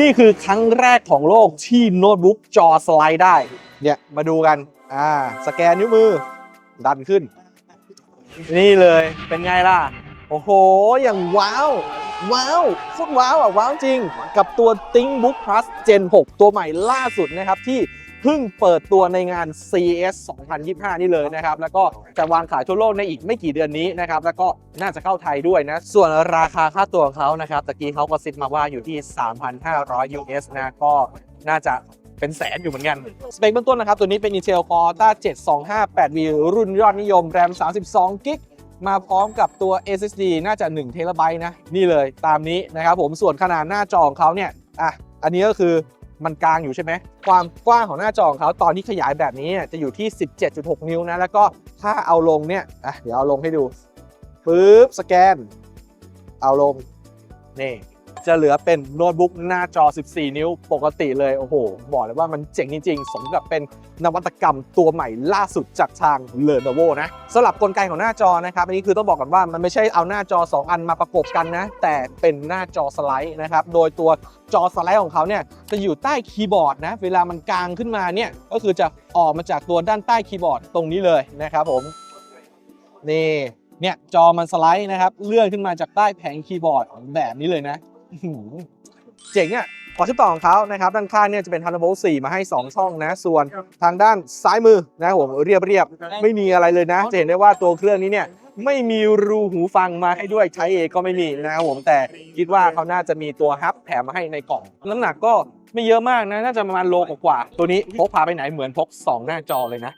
นี่คือครั้งแรกของโลกที่โน้ตบุ๊กจอสไลด์ได้ เนี่ยมาดูกัน อ่า สแกนนิ้วมือ ดันขึ้น นี่เลยเป็นไงล่ะ โอ้โห อย่างว้าว ว้าวโคตรว้าวอะ ว้าวจริง กับตัว ThinkBook Plus Gen 6 ตัวใหม่ล่าสุดนะครับที่ เพิ่งเปิดตัวในงาน CES 2025 นี่เลยนะครับ แล้วก็จะวางขายทั่วโลกในอีกไม่กี่เดือนนี้นะครับ แล้วก็น่าจะเข้าไทยด้วยนะ ส่วนราคาค่าตัวของเขานะครับตะกี้เขาก็ซิดมาว่าอยู่ที่ 3,500 US นะก็น่าจะเป็นแสนอยู่เหมือนกัน สเปคเบื้องต้นนะครับ ตัวนี้เป็น Intel Core Ultra 725 8V รุ่นยอดนิยม RAM 32 g b มาพร้อมกับตัว SSD น่าจะ1 t b นะ นี่เลยตามนี้นะครับผมส่วนขนาดหน้าจอของเขาเนี่ยอะอันนี้ก็คือ มันกลางอยู่ใช่ไหมความกว้างของหน้าจอของเขาตอนนี้ขยายแบบนี้จะอยู่ที่ 17.6 นิ้วนะแล้วก็ถ้าเอาลงเนี่ยอะเดี๋ยวเอาลงให้ดูปึ๊บสแกน เอาลงนี่ จะเหลือเป็นโน้ตบุ๊กหน้าจอ 14 นิ้วปกติเลย โอ้โห บอกเลยว่ามันเจ๋งจริง ๆ สมกับเป็นนวัตกรรมตัวใหม่ล่าสุดจากทาง Lenovo นะสำหรับกลไกของหน้าจอนะครับ อันนี้คือต้องบอกก่อนว่ามันไม่ใช่เอาหน้าจอ 2 อันมาประกบกันนะ แต่เป็นหน้าจอสไลด์นะครับ โดยตัวจอสไลด์ของเขาเนี่ยจะอยู่ใต้คีย์บอร์ดนะ เวลามันกางขึ้นมาเนี่ยก็คือจะออกมาจากตัวด้านใต้คีย์บอร์ดตรงนี้เลยนะครับผมนี่เนี่ยจอมันสไลด์นะครับ เลื่อนขึ้นมาจากใต้แผงคีย์บอร์ดแบบนี้เลยนะ เจ๋งอะ่ะพอชิปต่อของเขานะครับ ด้านข้างเนี่ยจะเป็น Thunderbolt 4 มาให้ 2 ช่องนะ ส่วนทางด้านซ้ายมือนะครับผมเรียบเรียบๆไม่มีอะไรเลยนะ จะเห็นได้ว่าตัวเครื่องนี้เนี่ยไม่มีรูหูฟังมาให้ด้วยใช้เองก็ไม่มีนะครับผมแต่คิดว่าเขาน่าจะมีตัวฮับแถมมาให้ในกล่อง น้ำหนักก็ไม่เยอะมากนะ น่าจะประมาณโลกว่าๆตัวนี้พกพาไปไหนเหมือนพก 2 หน้าจอเลยนะ